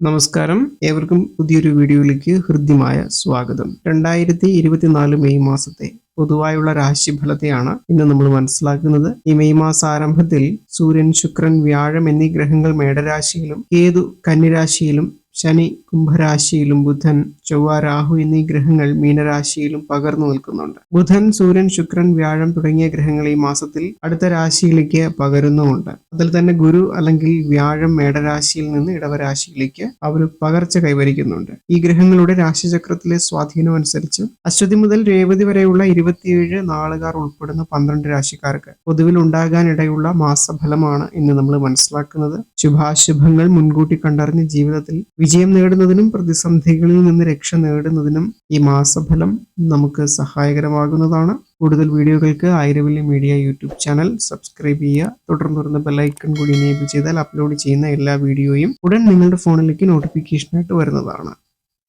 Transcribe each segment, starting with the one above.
നമസ്കാരം. ഏവർക്കും പുതിയൊരു വീഡിയോയിലേക്ക് ഹൃദ്യമായ സ്വാഗതം. രണ്ടായിരത്തി ഇരുപത്തിനാല് മെയ് മാസത്തെ പൊതുവായുള്ള രാശിഫലത്തെയാണ് ഇന്ന് നമ്മൾ മനസ്സിലാക്കുന്നത്. ഈ മെയ് മാസ ആരംഭത്തിൽ സൂര്യൻ ശുക്രൻ വ്യാഴം എന്നീ ഗ്രഹങ്ങൾ മേടരാശിയിലും കേതു കന്നിരാശിയിലും ശനി കുംഭരാശിയിലും ബുധൻ ചൊവ്വ രാഹു എന്നീ ഗ്രഹങ്ങൾ മീനരാശിയിലും പകർന്നു നിൽക്കുന്നുണ്ട്. ബുധൻ സൂര്യൻ ശുക്രൻ വ്യാഴം തുടങ്ങിയ ഗ്രഹങ്ങൾ ഈ മാസത്തിൽ അടുത്ത രാശിയിലേക്ക് പകരുന്നുമുണ്ട്. അതിൽ തന്നെ ഗുരു അല്ലെങ്കിൽ വ്യാഴം മേടരാശിയിൽ നിന്ന് ഇടവരാശിയിലേക്ക് അവർ പകർച്ച കൈവരിക്കുന്നുണ്ട്. ഈ ഗ്രഹങ്ങളുടെ രാശിചക്രത്തിലെ സ്വാധീനം അനുസരിച്ച് അശ്വതി മുതൽ രേവതി വരെയുള്ള ഇരുപത്തിയേഴ് നാളുകാർ ഉൾപ്പെടുന്ന പന്ത്രണ്ട് രാശിക്കാർക്ക് പൊതുവിൽ ഉണ്ടാകാനിടയുള്ള മാസഫലമാണ് ഇന്ന് നമ്മൾ മനസ്സിലാക്കുന്നത്. ശുഭാശുഭങ്ങൾ മുൻകൂട്ടി കണ്ടറിഞ്ഞ് ജീവിതത്തിൽ വിജയം നേടുന്നതിനും പ്രതിസന്ധികളിൽ നിന്ന് രക്ഷ നേടുന്നതിനും ഈ മാസഫലം നമുക്ക് സഹായകരമാകുന്നതാണ്. കൂടുതൽ വീഡിയോകൾക്ക് Aayiravalli media YouTube channel subscribe ചെയ്യുക. തുടർന്ന് വരുന്ന ബെല്ലൈക്കൺ കൂടി എനേബിൾ ചെയ്താൽ അപ്ലോഡ് ചെയ്യുന്ന എല്ലാ വീഡിയോയും ഉടൻ നിങ്ങളുടെ ഫോണിലേക്ക് നോട്ടിഫിക്കേഷനായിട്ട് വരുന്നതാണ്.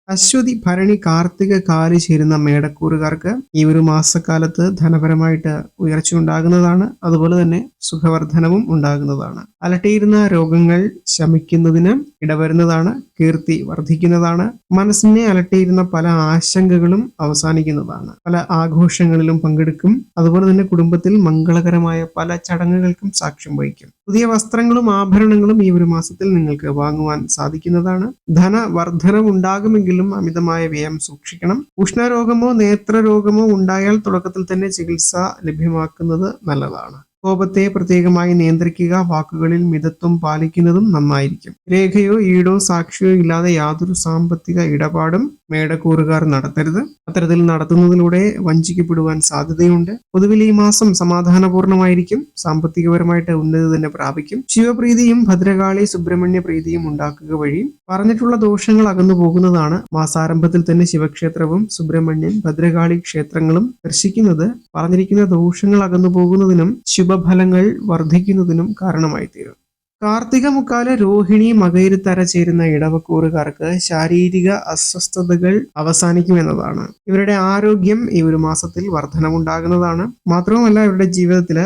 അശ്വതി ഭരണി കാർത്തിക കാൽ ചേരുന്ന മേടക്കൂറുകാർക്ക് ഈ ഒരു മാസക്കാലത്ത് ധനപരമായിട്ട് ഉയർച്ച ഉണ്ടാകുന്നതാണ്. അതുപോലെ തന്നെ സുഖവർദ്ധനവും ഉണ്ടാകുന്നതാണ്. അലട്ടിയിരുന്ന രോഗങ്ങൾ ശമിക്കുന്നതിന് ഇടവരുന്നതാണ് കീർത്തി വർദ്ധിക്കുന്നതാണ് മനസ്സിനെ അലട്ടിയിരുന്ന പല ആശങ്കകളും അവസാനിക്കുന്നതാണ്. പല ആഘോഷങ്ങളിലും പങ്കെടുക്കും. അതുപോലെ തന്നെ കുടുംബത്തിൽ മംഗളകരമായ പല ചടങ്ങുകൾക്കും സാക്ഷ്യം വഹിക്കും. പുതിയ വസ്ത്രങ്ങളും ആഭരണങ്ങളും ഈ ഒരു മാസത്തിൽ നിങ്ങൾക്ക് വാങ്ങുവാൻ സാധിക്കുന്നതാണ്. ധന ഉണ്ടാകുമെങ്കിലും അമിതമായ വ്യയം സൂക്ഷിക്കണം. ഉഷ്ണരോഗമോ നേത്രരോഗമോ ഉണ്ടായാൽ തുടക്കത്തിൽ തന്നെ ചികിത്സ ലഭ്യമാക്കുന്നത് നല്ലതാണ്. കോപത്തെ പ്രത്യേകമായി നിയന്ത്രിക്കുക വാക്കുകളിൽ മിതത്വം പാലിക്കുന്നതും നന്നായിരിക്കും. രേഖയോ ഈടോ സാക്ഷിയോ ഇല്ലാതെ യാതൊരു സാമ്പത്തിക ഇടപാടും മേടക്കൂറുകാർ നടത്തരുത്. അത്തരത്തിൽ നടത്തുന്നതിലൂടെ വഞ്ചിക്കപ്പെടുവാൻ സാധ്യതയുണ്ട്. പൊതുവിൽ ഈ മാസം സമാധാനപൂർണമായിരിക്കും. സാമ്പത്തികപരമായിട്ട് ഉന്നതി തന്നെ പ്രാപിക്കും. ശിവപ്രീതിയും ഭദ്രകാളി സുബ്രഹ്മണ്യ പ്രീതിയും ഉണ്ടാക്കുക വഴി പറഞ്ഞിട്ടുള്ള ദോഷങ്ങൾ അകന്നു പോകുന്നതാണ് മാസാരംഭത്തിൽ തന്നെ ശിവക്ഷേത്രവും സുബ്രഹ്മണ്യൻ ഭദ്രകാളി ക്ഷേത്രങ്ങളും ദർശിക്കുന്നത്. പറഞ്ഞിരിക്കുന്ന ദോഷങ്ങൾ അകന്നു പോകുന്നതിനും ശുഭഫലങ്ങൾ വർദ്ധിക്കുന്നതിനും കാരണമായി തീരും കാർത്തിക മുക്കാൽ രോഹിണി മകയിരുത്തര ചേരുന്ന ഇടവക്കൂറുകാർക്ക് ശാരീരിക അസ്വസ്ഥതകൾ അവസാനിക്കുമെന്നതാണ്. ഇവരുടെ ആരോഗ്യം ഈ ഒരു മാസത്തിൽ വർധനമുണ്ടാകുന്നതാണ് മാത്രവുമല്ല ഇവരുടെ ജീവിതത്തിൽ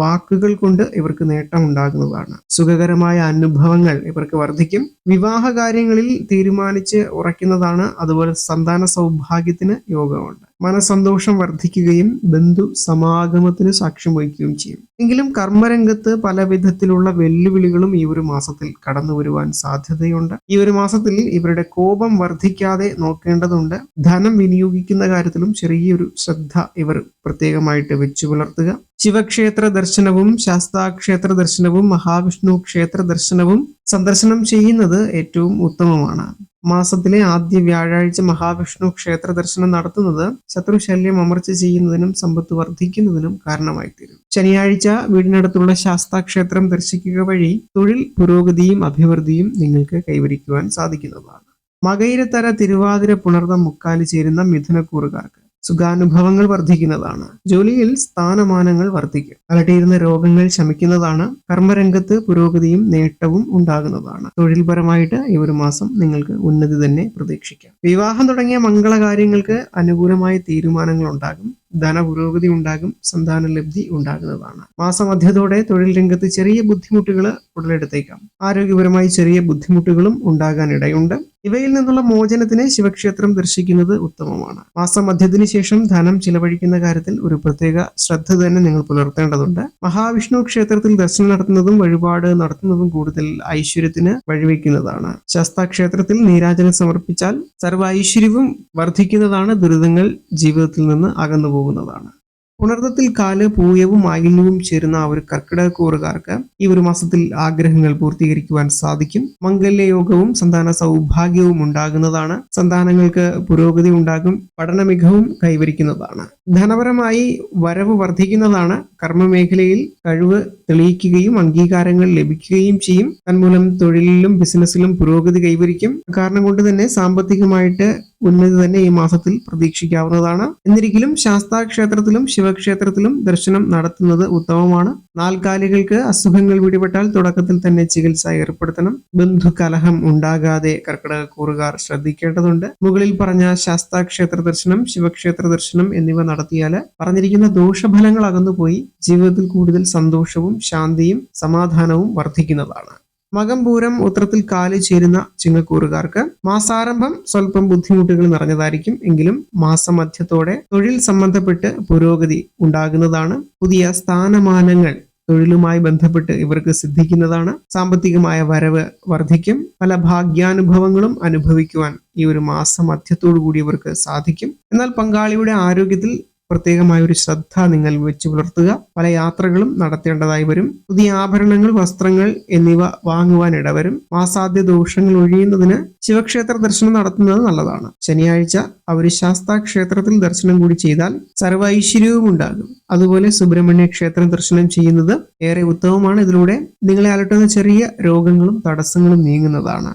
വാക്കുകൾ കൊണ്ട് ഇവർക്ക് നേട്ടം ഉണ്ടാകുന്നതാണ് സുഖകരമായ അനുഭവങ്ങൾ ഇവർക്ക് വർദ്ധിക്കും. വിവാഹ കാര്യങ്ങളിൽ തീരുമാനിച്ച് ഉറയ്ക്കുന്നതാണ് അതുപോലെ സന്താന സൗഭാഗ്യത്തിന് യോഗമുണ്ട്. മനസന്തോഷം വർദ്ധിക്കുകയും ബന്ധു സമാഗമത്തിന് സാക്ഷ്യം വഹിക്കുകയും ചെയ്യും. എങ്കിലും കർമ്മരംഗത്ത് പല വിധത്തിലുള്ള വെല്ലുവിളികളും ഈ ഒരു മാസത്തിൽ കടന്നു വരുവാൻ സാധ്യതയുണ്ട്. ഈ ഒരു മാസത്തിൽ ഇവരുടെ കോപം വർദ്ധിക്കാതെ നോക്കേണ്ടതുണ്ട്. ധനം വിനിയോഗിക്കുന്ന കാര്യത്തിലും ചെറിയൊരു ശ്രദ്ധ ഇവർ പ്രത്യേകമായിട്ട് വെച്ചു പുലർത്തുക. ശിവക്ഷേത്ര ദർശനവും ശാസ്താക്ഷേത്ര ദർശനവും മഹാവിഷ്ണു ക്ഷേത്ര ദർശനവും സന്ദർശനം ചെയ്യുന്നത് ഏറ്റവും ഉത്തമമാണ്. മാസത്തിലെ ആദ്യ വ്യാഴാഴ്ച മഹാവിഷ്ണു ക്ഷേത്ര ദർശനം നടത്തുന്നത് ശത്രുശല്യം അമർച്ച ചെയ്യുന്നതിനും സമ്പത്ത് വർദ്ധിക്കുന്നതിനും കാരണമായി തീരും ശനിയാഴ്ച വീടിനടുത്തുള്ള ശാസ്താക്ഷേത്രം ദർശിക്കുക വഴി തൊഴിൽ പുരോഗതിയും അഭിവൃദ്ധിയും നിങ്ങൾക്ക് കൈവരിക്കുവാൻ സാധിക്കുന്നതാണ്. മകയിരത്തര തിരുവാതിര പുണർന്ന മുക്കാലി ചേരുന്ന മിഥുനക്കൂറുകാർക്ക് സുഖാനുഭവങ്ങൾ വർദ്ധിക്കുന്നതാണ്. ജോലിയിൽ സ്ഥാനമാനങ്ങൾ വർദ്ധിക്കും. അലട്ടിയിരുന്ന രോഗങ്ങൾ ശമിക്കുന്നതാണ്. കർമ്മരംഗത്ത് പുരോഗതിയും നേട്ടവും ഉണ്ടാകുന്നതാണ്. തൊഴിൽപരമായിട്ട് ഈ ഒരു മാസം നിങ്ങൾക്ക് ഉന്നതി തന്നെ പ്രതീക്ഷിക്കാം. വിവാഹം തുടങ്ങിയ മംഗളകാര്യങ്ങൾക്ക് അനുകൂലമായ തീരുമാനങ്ങൾ ഉണ്ടാകും. ധനപുരോഗതി ഉണ്ടാകും സന്താന ലബ്ധി ഉണ്ടാകുന്നതാണ്. മാസമധ്യത്തോടെ തൊഴിൽ രംഗത്ത് ചെറിയ ബുദ്ധിമുട്ടുകൾ ഉടലെടുത്തേക്കാം. ആരോഗ്യപരമായി ചെറിയ ബുദ്ധിമുട്ടുകളും ഉണ്ടാകാൻ ഇടയുണ്ട് ഇവയിൽ നിന്നുള്ള മോചനത്തിന് ശിവക്ഷേത്രം ദർശിക്കുന്നത് ഉത്തമമാണ്. മാസമധ്യത്തിന് ശേഷം ധനം ചിലവഴിക്കുന്ന കാര്യത്തിൽ ഒരു പ്രത്യേക ശ്രദ്ധ തന്നെ നിങ്ങൾ പുലർത്തേണ്ടതുണ്ട്. മഹാവിഷ്ണു ക്ഷേത്രത്തിൽ ദർശനം നടത്തുന്നതും വഴിപാട് നടത്തുന്നതും കൂടുതൽ ഐശ്വര്യത്തിന് വഴിവെക്കുന്നതാണ്. ശാസ്താക്ഷേത്രത്തിൽ നീരാജനം സമർപ്പിച്ചാൽ സർവ ഐശ്വര്യവും വർദ്ധിക്കുന്നതാണ് ദുരിതങ്ങൾ ജീവിതത്തിൽ നിന്ന് അകന്നു പോകുന്നതാണ്. പുണർത്തത്തിൽ കാൽ പൂയവും മാലിന്യവും ചേരുന്ന ഒരു കർക്കിടക കൂറുകാർക്ക് ഈ ഒരു മാസത്തിൽ ആഗ്രഹങ്ങൾ പൂർത്തീകരിക്കുവാൻ സാധിക്കും. മംഗല്യയോഗവും സന്താന സൗഭാഗ്യവും ഉണ്ടാകുന്നതാണ്. സന്താനങ്ങൾക്ക് പുരോഗതി ഉണ്ടാകും. പഠന മികവും കൈവരിക്കുന്നതാണ്. ധനപരമായി വരവ് വർദ്ധിക്കുന്നതാണ്. കർമ്മമേഖലയിൽ കഴിവ് തെളിയിക്കുകയും അംഗീകാരങ്ങൾ ലഭിക്കുകയും ചെയ്യും. തന്മൂലം തൊഴിലിലും ബിസിനസ്സിലും പുരോഗതി കൈവരിക്കും. കാരണം കൊണ്ട് തന്നെ സാമ്പത്തികമായിട്ട് ഉന്നതി തന്നെ ഈ മാസത്തിൽ പ്രതീക്ഷിക്കാവുന്നതാണ്. എന്നിരിക്കലും ശാസ്താക്ഷേത്രത്തിലും ശിവക്ഷേത്രത്തിലും ദർശനം നടത്തുന്നത് ഉത്തമമാണ്. നാൽക്കാലികൾക്ക് അസുഖങ്ങൾ പിടിപെട്ടാൽ തുടക്കത്തിൽ തന്നെ ചികിത്സ ഏർപ്പെടുത്തണം. ബന്ധുകലഹം ഉണ്ടാകാതെ കർക്കിടക കൂറുകാർ ശ്രദ്ധിക്കേണ്ടതുണ്ട്. മുകളിൽ പറഞ്ഞ ശാസ്താക്ഷേത്ര ദർശനം ശിവക്ഷേത്ര ദർശനം എന്നിവ നടത്തിയാൽ പറഞ്ഞിരിക്കുന്ന ദോഷഫലങ്ങൾ അകന്നുപോയി ജീവിതത്തിൽ കൂടുതൽ സന്തോഷവും ശാന്തിയും സമാധാനവും വർദ്ധിക്കുന്നതാണ്. മകം പൂരം ഉത്രത്തിൽ കാൽ ചേരുന്ന ചിങ്ങക്കൂറുകാർക്ക് മാസാരംഭം സ്വല്പം ബുദ്ധിമുട്ടുകൾ നിറഞ്ഞതായിരിക്കും. എങ്കിലും മാസമധ്യത്തോടെ തൊഴിൽ സംബന്ധപ്പെട്ട് പുരോഗതി ഉണ്ടാകുന്നതാണ്. പുതിയ സ്ഥാനമാനങ്ങൾ തൊഴിലുമായി ബന്ധപ്പെട്ട് ഇവർക്ക് സിദ്ധിക്കുന്നതാണ്. സാമ്പത്തികമായ വരവ് വർദ്ധിക്കും. പല ഭാഗ്യാനുഭവങ്ങളും അനുഭവിക്കുവാൻ ഈ ഒരു മാസം മധ്യത്തോടു കൂടി ഇവർക്ക് സാധിക്കും. എന്നാൽ പങ്കാളിയുടെ ആരോഗ്യത്തിൽ പ്രത്യേകമായ ഒരു ശ്രദ്ധ നിങ്ങൾ വെച്ചു പുലർത്തുക. പല യാത്രകളും നടത്തേണ്ടതായി വരും. പുതിയ ആഭരണങ്ങൾ വസ്ത്രങ്ങൾ എന്നിവ വാങ്ങുവാൻ ഇടവരും മാസാദ്യ ദോഷങ്ങൾ ഒഴിയുന്നതിന് ശിവക്ഷേത്ര ദർശനം നടത്തുന്നത് നല്ലതാണ്. ശനിയാഴ്ച അവർ ശാസ്താ ക്ഷേത്രത്തിൽ ദർശനം കൂടി ചെയ്താൽ സർവൈശ്വര്യവും ഉണ്ടാകും അതുപോലെ സുബ്രഹ്മണ്യ ക്ഷേത്രം ദർശനം ചെയ്യുന്നത് ഏറെ ഉത്തമമാണ്. ഇതിലൂടെ നിങ്ങളെ അലട്ടുന്ന ചെറിയ രോഗങ്ങളും തടസ്സങ്ങളും നീങ്ങുന്നതാണ്.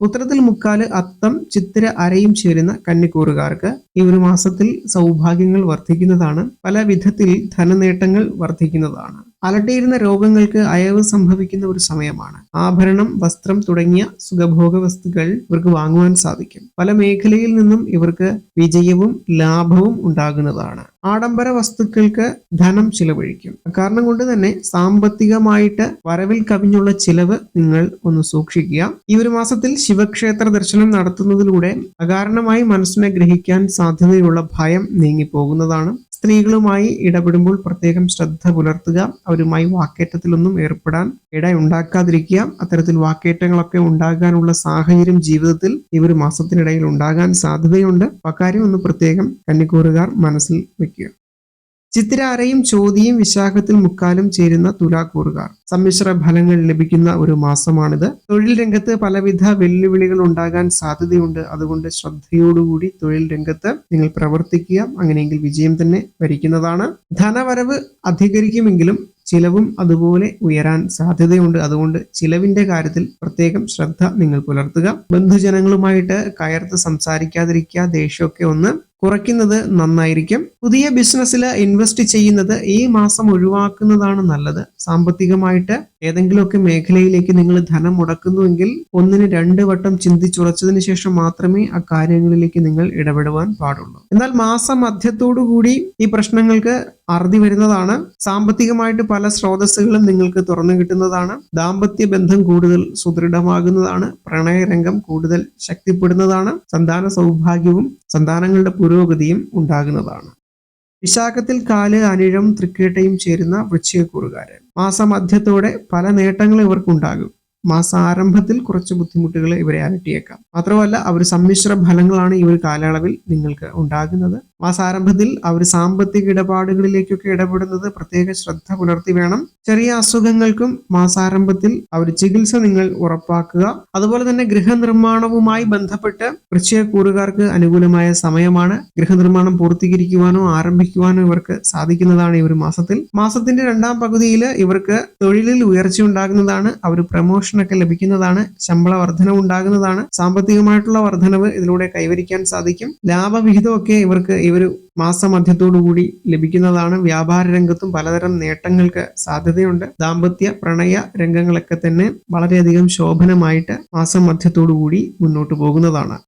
ഉത്തരത്തിൽ മുക്കാൽ അത്തം ചിത്തിര അരയും ചേരുന്ന കന്നിക്കൂറുകാർക്ക് ഈ ഒരു മാസത്തിൽ സൗഭാഗ്യങ്ങൾ വർദ്ധിക്കുന്നതാണ്. പല വിധത്തിൽ ധനനേട്ടങ്ങൾ വർദ്ധിക്കുന്നതാണ്. അലട്ടിയിരുന്ന രോഗങ്ങൾക്ക് അയവ് സംഭവിക്കുന്ന ഒരു സമയമാണ്. ആഭരണം വസ്ത്രം തുടങ്ങിയ സുഖഭോഗ വസ്തുക്കൾ ഇവർക്ക് വാങ്ങുവാൻ സാധിക്കും. പല മേഖലയിൽ നിന്നും ഇവർക്ക് വിജയവും ലാഭവും ഉണ്ടാകുന്നതാണ്. ആഡംബര വസ്തുക്കൾക്ക് ധനം ചിലവഴിക്കും. കാരണം കൊണ്ട് തന്നെ സാമ്പത്തികമായിട്ട് വരവിൽ കവിഞ്ഞുള്ള ചിലവ് നിങ്ങൾ ഒന്ന് സൂക്ഷിക്കുക. ഈ ഒരു മാസത്തിൽ ശിവക്ഷേത്ര ദർശനം നടത്തുന്നതിലൂടെ അകാരണമായി മനസ്സിനെ ഗ്രഹിക്കാൻ സാധ്യതയുള്ള ഭയം നീങ്ങിപ്പോകുന്നതാണ്. സ്ത്രീകളുമായി ഇടപെടുമ്പോൾ പ്രത്യേകം ശ്രദ്ധ പുലർത്തുക അവരുമായി വാക്കേറ്റത്തിലൊന്നും ഏർപ്പെടാൻ ഇടയുണ്ടാക്കാതിരിക്കുക അത്തരത്തിൽ വാക്കേറ്റങ്ങളൊക്കെ ഉണ്ടാകാനുള്ള സാഹചര്യം ജീവിതത്തിൽ ഈ ഒരു മാസത്തിനിടയിൽ ഉണ്ടാകാൻ സാധ്യതയുണ്ട്. അക്കാര്യം ഒന്ന് പ്രത്യേകം കന്നിക്കൂറുകാർ മനസ്സിൽ വെക്കുക. ചിത്തിരാരയും ചോതിയും വിശാഖത്തിൽ മുക്കാലും ചേരുന്ന തുലാക്കൂറുകാർ. സമ്മിശ്ര ഫലങ്ങൾ ലഭിക്കുന്ന ഒരു മാസമാണിത്. തൊഴിൽ രംഗത്ത് പലവിധ വെല്ലുവിളികൾ ഉണ്ടാകാൻ സാധ്യതയുണ്ട്. അതുകൊണ്ട് ശ്രദ്ധയോടുകൂടി തൊഴിൽ രംഗത്ത് നിങ്ങൾ പ്രവർത്തിക്കുക. അങ്ങനെയെങ്കിൽ വിജയം തന്നെ വരിക്കുന്നതാണ്. ധനവരവ് അധികരിക്കുമെങ്കിലും ചിലവും അതുപോലെ ഉയരാൻ സാധ്യതയുണ്ട്. അതുകൊണ്ട് ചിലവിന്റെ കാര്യത്തിൽ പ്രത്യേകം ശ്രദ്ധ നിങ്ങൾ പുലർത്തുക. ബന്ധുജനങ്ങളുമായിട്ട് കയർത്ത് സംസാരിക്കാതിരിക്കുക. ദേഷ്യമൊക്കെ ഒന്ന് കുറയ്ക്കുന്നത് നന്നായിരിക്കും. പുതിയ ബിസിനസ്സിൽ ഇൻവെസ്റ്റ് ചെയ്യുന്നത് ഈ മാസം ഒഴിവാക്കുന്നതാണ് നല്ലത്. സാമ്പത്തികമായിട്ട് ഏതെങ്കിലുമൊക്കെ മേഖലയിലേക്ക് നിങ്ങൾ ധനം മുടക്കുന്നുവെങ്കിൽ ഒന്നിന് രണ്ട് വട്ടം ചിന്തിച്ചുറച്ചതിന് ശേഷം മാത്രമേ ആ കാര്യങ്ങളിലേക്ക് നിങ്ങൾ ഇടപെടുവാൻ പാടുള്ളൂ. എന്നാൽ മാസം മധ്യത്തോടു കൂടി ഈ പ്രശ്നങ്ങൾക്ക് അറുതി വരുന്നതാണ്. സാമ്പത്തികമായിട്ട് പല സ്രോതസ്സുകളും നിങ്ങൾക്ക് തുറന്നു കിട്ടുന്നതാണ്. ദാമ്പത്യ ബന്ധം കൂടുതൽ സുദൃഢമാകുന്നതാണ്. പ്രണയരംഗം കൂടുതൽ ശക്തിപ്പെടുന്നതാണ്. സന്താന സൗഭാഗ്യവും സന്താനങ്ങളുടെ പുരോഗതിയും ഉണ്ടാകുന്നതാണ്. വിശാഖത്തിൽ കാൽ അനിഴം തൃക്കേട്ടയും ചേരുന്ന വൃശ്ചികക്കൂറുകാര്. മാസമധ്യത്തോടെ പല നേട്ടങ്ങളും ഇവർക്കുണ്ടാകും. മാസാരംഭത്തിൽ കുറച്ച് ബുദ്ധിമുട്ടുകൾ ഇവരെ അലട്ടിയേക്കാം. മാത്രമല്ല അവർ സമ്മിശ്ര ഫലങ്ങളാണ് ഈ ഒരു കാലയളവിൽ നിങ്ങൾക്ക് ഉണ്ടാകുന്നത്. മാസാരംഭത്തിൽ അവർ സാമ്പത്തിക ഇടപാടുകളിലേക്കൊക്കെ ഇടപെടുന്നത് പ്രത്യേക ശ്രദ്ധ പുലർത്തി വേണം. ചെറിയ അസുഖങ്ങൾക്കും മാസാരംഭത്തിൽ അവർ ചികിത്സ നിങ്ങൾ ഉറപ്പാക്കുക. അതുപോലെ തന്നെ ഗൃഹനിർമ്മാണവുമായി ബന്ധപ്പെട്ട് വൃശ്ചികക്കൂറുകാർക്ക് അനുകൂലമായ സമയമാണ്. ഗൃഹനിർമ്മാണം പൂർത്തീകരിക്കുവാനോ ആരംഭിക്കുവാനോ ഇവർക്ക് സാധിക്കുന്നതാണ് ഈ ഒരു മാസത്തിൽ. മാസത്തിന്റെ രണ്ടാം പകുതിയിൽ ഇവർക്ക് തൊഴിലിൽ ഉയർച്ച ഉണ്ടാകുന്നതാണ് അവർ പ്രമോഷനൊക്കെ ലഭിക്കുന്നതാണ് ശമ്പള വർധനവ് ഉണ്ടാകുന്നതാണ് സാമ്പത്തികമായിട്ടുള്ള വർധനവ് ഇതിലൂടെ കൈവരിക്കാൻ സാധിക്കും. ലാഭവിഹിതമൊക്കെ ഇവർക്ക് ഈ ഒരു മാസമധ്യത്തോടു കൂടി ലഭിക്കുന്നതാണ്. വ്യാപാര രംഗത്തും പലതരം നേട്ടങ്ങൾക്ക് സാധ്യതയുണ്ട്. ദാമ്പത്യ പ്രണയ രംഗങ്ങളൊക്കെ തന്നെ വളരെയധികം ശോഭനമായിട്ട് മാസം മധ്യത്തോടുകൂടി മുന്നോട്ട് പോകുന്നതാണ്.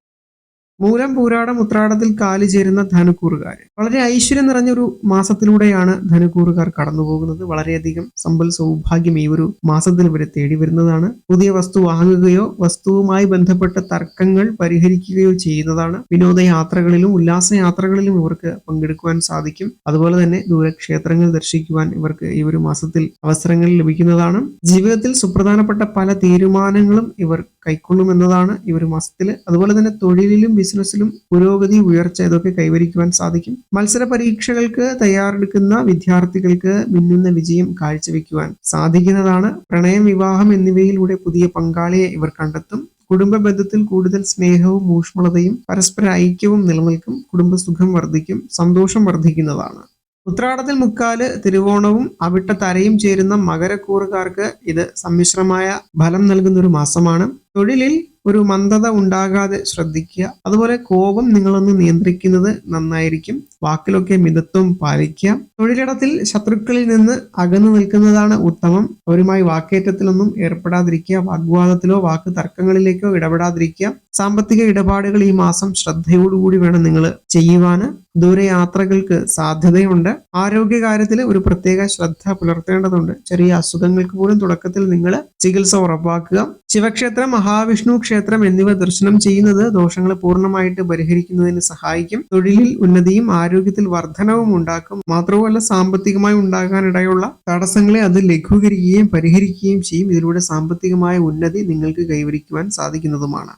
മൂലം പൂരാടം ഉത്രാടത്തിൽ കാലു ചേരുന്ന ധനുക്കൂറുകാർ വളരെ ഐശ്വര്യം നിറഞ്ഞൊരു മാസത്തിലൂടെയാണ് ധനുക്കൂറുകാർ കടന്നു പോകുന്നത് വളരെയധികം സമ്പൽ സൗഭാഗ്യം ഈ ഒരു മാസത്തിൽ ഇവരെ തേടി വരുന്നതാണ്. പുതിയ വസ്തു വാങ്ങുകയോ വസ്തുവുമായി ബന്ധപ്പെട്ട തർക്കങ്ങൾ പരിഹരിക്കുകയോ ചെയ്യുന്നതാണ്. വിനോദയാത്രകളിലും ഉല്ലാസയാത്രകളിലും ഇവർക്ക് പങ്കെടുക്കുവാൻ സാധിക്കും. അതുപോലെ തന്നെ ദൂരക്ഷേത്രങ്ങൾ ദർശിക്കുവാൻ ഇവർക്ക് ഈ ഒരു മാസത്തിൽ അവസരങ്ങൾ ലഭിക്കുന്നതാണ്. ജീവിതത്തിൽ സുപ്രധാനപ്പെട്ട പല തീരുമാനങ്ങളും ഇവർ കൈക്കൊള്ളുമെന്നതാണ് ഈ ഒരു മാസത്തിൽ അതുപോലെ തന്നെ തൊഴിലിലും ബിസിനസ്സിലും പുരോഗതി ഉയർച്ച ഇതൊക്കെ കൈവരിക്കുവാൻ സാധിക്കും. മത്സര പരീക്ഷകൾക്ക് തയ്യാറെടുക്കുന്ന വിദ്യാർത്ഥികൾക്ക് മിന്നുന്ന വിജയം കാഴ്ചവെക്കുവാൻ സാധിക്കുന്നതാണ്. പ്രണയം വിവാഹം എന്നിവയിലൂടെ പുതിയ പങ്കാളിയെ ഇവർ കണ്ടെത്തും. കുടുംബ ബന്ധത്തിൽ കൂടുതൽ സ്നേഹവും ഊഷ്മളതയും പരസ്പര ഐക്യവും നിലനിൽക്കും. കുടുംബസുഖം വർദ്ധിക്കും സന്തോഷം വർദ്ധിക്കുന്നതാണ്. ഉത്രാടത്തിൽ മുക്കാൽ തിരുവോണവും അവിട്ട തരയും ചേരുന്ന മകരക്കൂറുകാർക്ക് ഇത് സമ്മിശ്രമായ ഫലം നൽകുന്ന ഒരു മാസമാണ്. തൊഴിലിൽ ഒരു മന്ദത ഉണ്ടാകാതെ ശ്രദ്ധിക്കുക. അതുപോലെ കോപം നിങ്ങളൊന്ന് നിയന്ത്രിക്കുന്നത് നന്നായിരിക്കും. വാക്കിലൊക്കെ മിതത്വം പാലിക്കുക. തൊഴിലിടത്തിൽ ശത്രുക്കളിൽ നിന്ന് അകന്നു നിൽക്കുന്നതാണ് ഉത്തമം. അവരുമായി വാക്കേറ്റത്തിലൊന്നും ഏർപ്പെടാതിരിക്കുക. വാഗ്വാദത്തിലോ വാക്ക് തർക്കങ്ങളിലേക്കോ ഇടപെടാതിരിക്കുക. സാമ്പത്തിക ഇടപാടുകൾ ഈ മാസം ശ്രദ്ധയോടുകൂടി വേണം നിങ്ങൾ ചെയ്യുവാന്. ദൂരയാത്രകൾക്ക് സാധ്യതയുണ്ട്. ആരോഗ്യകാര്യത്തിൽ ഒരു പ്രത്യേക ശ്രദ്ധ പുലർത്തേണ്ടതുണ്ട്. ചെറിയ അസുഖങ്ങൾക്ക് പോലും തുടക്കത്തിൽ നിങ്ങൾ ചികിത്സ ഉറപ്പാക്കുക. ശിവക്ഷേത്രം മഹാവിഷ്ണു ക്ഷേത്രം എന്നിവ ദർശനം ചെയ്യുന്നത് ദോഷങ്ങളെ പൂർണമായിട്ട് പരിഹരിക്കുന്നതിന് സഹായിക്കും. തൊഴിലിൽ ഉന്നതിയും ആരോഗ്യത്തിൽ വർധനവും ഉണ്ടാക്കും. മാത്രവുമല്ല സാമ്പത്തികമായി ഉണ്ടാകാനിടയുള്ള തടസ്സങ്ങളെ അത് ലഘൂകരിക്കുകയും പരിഹരിക്കുകയും ചെയ്യും. ഇതിലൂടെ സാമ്പത്തികമായ ഉന്നതി നിങ്ങൾക്ക് കൈവരിക്കുവാൻ സാധിക്കുന്നതുമാണ്.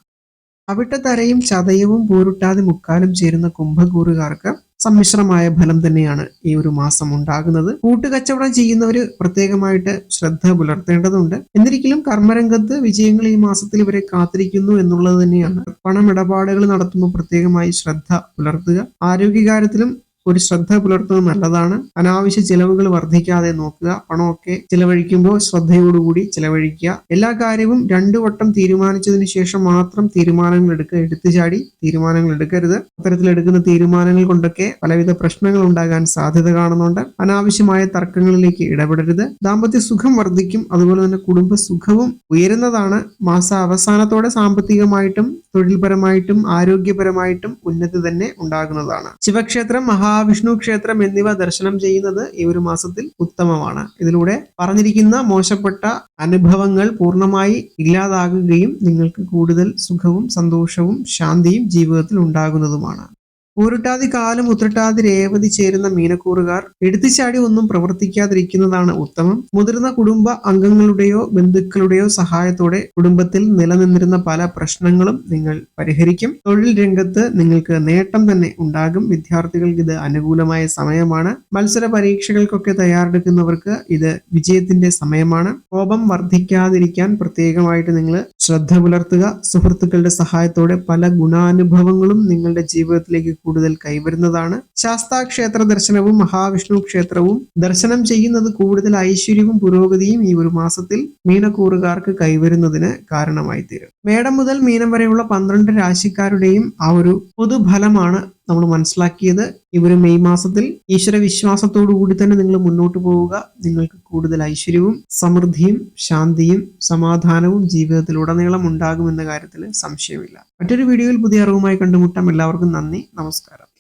അവിട്ടത്തരയും ചതയവും പോരുട്ടാതെ മുക്കാലും ചേരുന്ന കുംഭകൂറുകാർക്ക് സമ്മിശ്രമായ ഫലം തന്നെയാണ് ഈ ഒരു മാസം ഉണ്ടാകുന്നത്. കൂട്ടുകച്ചവടം ചെയ്യുന്നവര് പ്രത്യേകമായിട്ട് ശ്രദ്ധ പുലർത്തേണ്ടതുണ്ട്. എന്നിരിക്കലും കർമ്മരംഗത്ത് വിജയങ്ങൾ ഈ മാസത്തിൽ ഇവരെ കാത്തിരിക്കുന്നു എന്നുള്ളത് തന്നെയാണ്. പണമിടപാടുകൾ നടത്തുമ്പോൾ പ്രത്യേകമായി ശ്രദ്ധ പുലർത്തുക. ആരോഗ്യകാര്യത്തിലും ഒരു ശ്രദ്ധ പുലർത്തുന്നത് നല്ലതാണ്. അനാവശ്യ ചിലവുകൾ വർദ്ധിക്കാതെ നോക്കുക. പണമൊക്കെ ചിലവഴിക്കുമ്പോൾ ശ്രദ്ധയോടുകൂടി ചിലവഴിക്കുക. എല്ലാ കാര്യവും രണ്ടു വട്ടം തീരുമാനിച്ചതിന് ശേഷം മാത്രം തീരുമാനങ്ങൾ എടുക്കുക. എടുത്തുചാടി തീരുമാനങ്ങൾ എടുക്കരുത്. അത്തരത്തിൽ എടുക്കുന്ന തീരുമാനങ്ങൾ കൊണ്ടൊക്കെ പലവിധ പ്രശ്നങ്ങൾ ഉണ്ടാകാൻ സാധ്യത കാണുന്നുണ്ട്. അനാവശ്യമായ തർക്കങ്ങളിലേക്ക് ഇടപെടരുത്. ദാമ്പത്യ സുഖം വർദ്ധിക്കും. അതുപോലെ തന്നെ കുടുംബ സുഖവും ഉയരുന്നതാണ്. മാസ അവസാനത്തോടെ സാമ്പത്തികമായിട്ടും തൊഴിൽപരമായിട്ടും ആരോഗ്യപരമായിട്ടും ഉന്നതി തന്നെ ഉണ്ടാകുന്നതാണ്. ശിവക്ഷേത്രം മഹാവിഷ്ണു ക്ഷേത്രം എന്നിവ ദർശനം ചെയ്യുന്നത് ഈ ഒരു മാസത്തിൽ ഉത്തമമാണ്. ഇതിലൂടെ പറഞ്ഞിരിക്കുന്ന മോശപ്പെട്ട അനുഭവങ്ങൾ പൂർണമായി ഇല്ലാതാകുകയും നിങ്ങൾക്ക് കൂടുതൽ സുഖവും സന്തോഷവും ശാന്തിയും ജീവിതത്തിൽ ഉണ്ടാകുന്നതുമാണ്. പൂരുട്ടാതി കാലം ഉത്രട്ടാതി രേവതി ചേരുന്ന മീനക്കൂറുകാർ എടുത്തുചാടി ഒന്നും പ്രവർത്തിക്കാതിരിക്കുന്നതാണ് ഉത്തമം. മുതിർന്ന കുടുംബ അംഗങ്ങളുടെയോ ബന്ധുക്കളുടെയോ സഹായത്തോടെ കുടുംബത്തിൽ നിലനിന്നിരുന്ന പല പ്രശ്നങ്ങളും നിങ്ങൾ പരിഹരിക്കും. തൊഴിൽ രംഗത്ത് നിങ്ങൾക്ക് നേട്ടം തന്നെ ഉണ്ടാകും. വിദ്യാർത്ഥികൾക്ക് ഇത് അനുകൂലമായ സമയമാണ്. മത്സര പരീക്ഷകൾക്കൊക്കെ തയ്യാറെടുക്കുന്നവർക്ക് ഇത് വിജയത്തിന്റെ സമയമാണ്. കോപം വർദ്ധിക്കാതിരിക്കാൻ പ്രത്യേകമായിട്ട് നിങ്ങൾ ശ്രദ്ധ പുലർത്തുക. സുഹൃത്തുക്കളുടെ സഹായത്തോടെ പല ഗുണാനുഭവങ്ങളും നിങ്ങളുടെ ജീവിതത്തിലേക്ക് കൂടുതൽ കൈവരുന്നതാണ്. ശാസ്താ ക്ഷേത്ര ദർശനവും മഹാവിഷ്ണു ക്ഷേത്രവും ദർശനം ചെയ്യുന്നത് കൂടുതൽ ഐശ്വര്യവും പുരോഗതിയും ഈ ഒരു മാസത്തിൽ മീനക്കൂറുകാർക്ക് കൈവരുന്നതിന് കാരണമായി തീരും മേടം മുതൽ മീനം വരെയുള്ള പന്ത്രണ്ട് രാശിക്കാരുടെയും ആ ഒരു പൊതുഫലമാണ് നമ്മൾ മനസ്സിലാക്കിയത് ഈ ഒരു മെയ് മാസത്തിൽ ഈശ്വര വിശ്വാസത്തോടു കൂടി തന്നെ നിങ്ങൾ മുന്നോട്ട് പോവുക. നിങ്ങൾക്ക് കൂടുതൽ ഐശ്വര്യവും സമൃദ്ധിയും ശാന്തിയും സമാധാനവും ജീവിതത്തിൽ ഉടനീളം ഉണ്ടാകുമെന്ന കാര്യത്തിൽ സംശയമില്ല. മറ്റൊരു വീഡിയോയിൽ പുതിയ അറിവുമായി കണ്ടുമുട്ടാം. എല്ലാവർക്കും നന്ദി. നമസ്കാരം.